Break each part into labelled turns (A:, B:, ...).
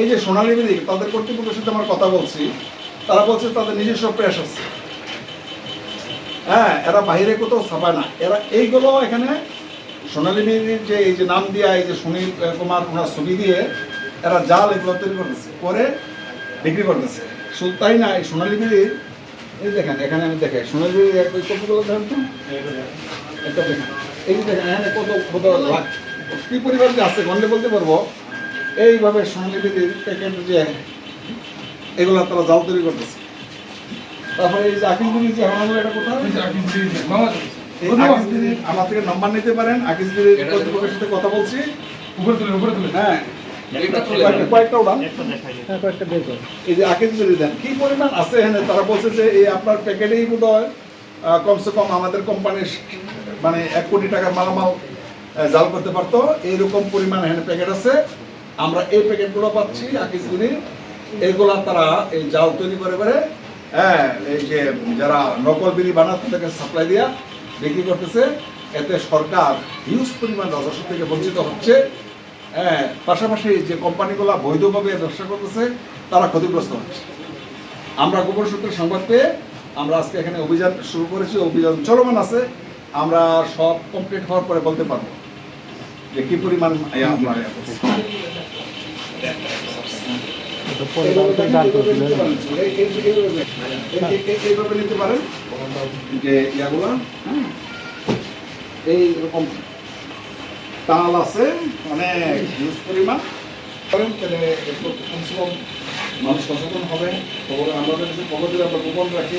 A: এই যে সোনালী বিধি তাদের কর্তৃপক্ষের সাথে আমার কথা বলছি, তারা বলছে তাদের নিজস্ব প্রেস আছে। হ্যাঁ এরা বাইরে কোথাও ছাপায় না। এরা এইগুলো এখানে সোনালী বিধির যে, এই যে নাম দিয়া, এই যে সুনীল কুমার ওনার ছবি দিয়ে, এরা জাল এগুলো তৈরি করতেছে, করে বিক্রি করতেছে। শুধু তাই না, এই সোনালী বিধির এই দেখেন, এখানে আমি দেখাই। সোনালী বিধির এক কপিগুলো দেখেন তো। এই যে আছে বলতে পারব এইভাবে সোনালী বিধির প্যাকেট যে এগুলো তারা জাল তৈরি করতেছে তারপরে এই যে যে আমার এটা কোথায় আমার থেকে নাম্বার নিতে পারেন কর্তৃপক্ষের সাথে কথা বলছি হ্যাঁ কয়েকটা- কয়েকটা উড়ান
B: হ্যাঁ
A: এই যে কি পরিমাণ আছে তারা বলছে যে এই আপনার প্যাকেটেই বোধ হয় কমসে কম আমাদের কোম্পানির মানে এক কোটি টাকার মালামাল জাল করতে পারতো। এইরকম পরিমাণ হ্যান্ড প্যাকেট আছে। আমরা এই প্যাকেটগুলো পাচ্ছি, আকিস বিধির এইগুলা তারা এই জাল তৈরি করে করে হ্যাঁ এই যে যারা নকল বিড়ি বানাতে তাদেরকে সাপ্লাই দিয়া বিক্রি করতেছে। এতে সরকার হিউজ পরিমাণ রাজস্ব থেকে বঞ্চিত হচ্ছে। হ্যাঁ পাশাপাশি যে কোম্পানিগুলো বৈধভাবে ব্যবসা করতেছে, তারা ক্ষতিগ্রস্ত হচ্ছে। আমরা গোপন সূত্রে সংবাদ পেয়ে আমরা আজকে এখানে অভিযান শুরু করেছি। অভিযান চলমান আছে। আমরা সব কমপ্লিট হওয়ার পরে বলতে পারব যে কি পরিমাণ আমরা এই- হ্যাঁ? এইরকম তাল আছে করেন তাহলে মানুষ সচেতন হবে। খবর আমাদের খবর আমরা গোপন রাখি।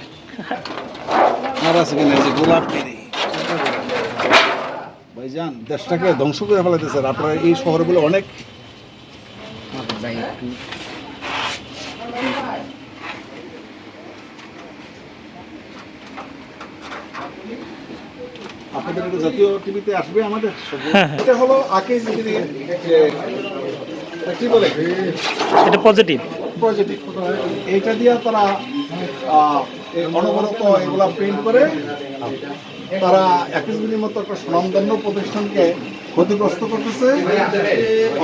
A: আর আছে কিনা যে গোলাপ বিড়ি ভাইজান দেশটাকে ধ্বংস করে ফেলাইতেছে আপনারা এই শহরগুলো অনেক আপনাদের জাতীয় টিভিতে আসবে আমাদের? এটা হলো আকিজ কি বলে?
B: এটা পজিটিভ
A: পজিটিভ এইটা দিয়ে তারা অনবরত এগুলা প্রিন্ট করে তারা একুশবির মতো একটা স্বনামধন্য প্রতিষ্ঠানকে ক্ষতিগ্রস্ত করতেছে।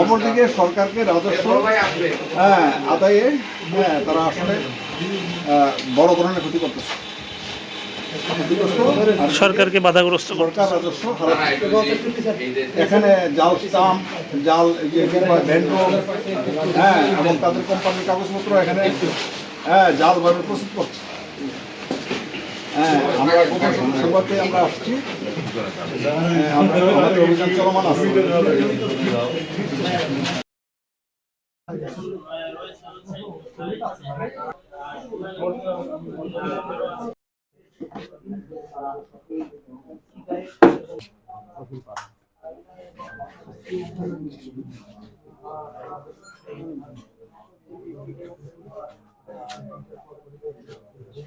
A: অপরদিকে সরকারকে রাজস্ব হ্যাঁ আদায়ে হ্যাঁ তারা আসলে বড় ধরনের ক্ষতি করতেছে।
B: সরকারকে বাধাগ্রস্ত করে
A: সরকার রাজস্ব এখানে জাল স্টাম্প জাল হ্যাঁ এবং তাদের কোম্পানির কাগজপত্র এখানে হ্যাঁ জাল জালভাবে প্রস্তুত করছে। হ্যাঁ আমরা সংবাদ আমরা আসছি আমাদের অভিযান চলমান আছে Thank you.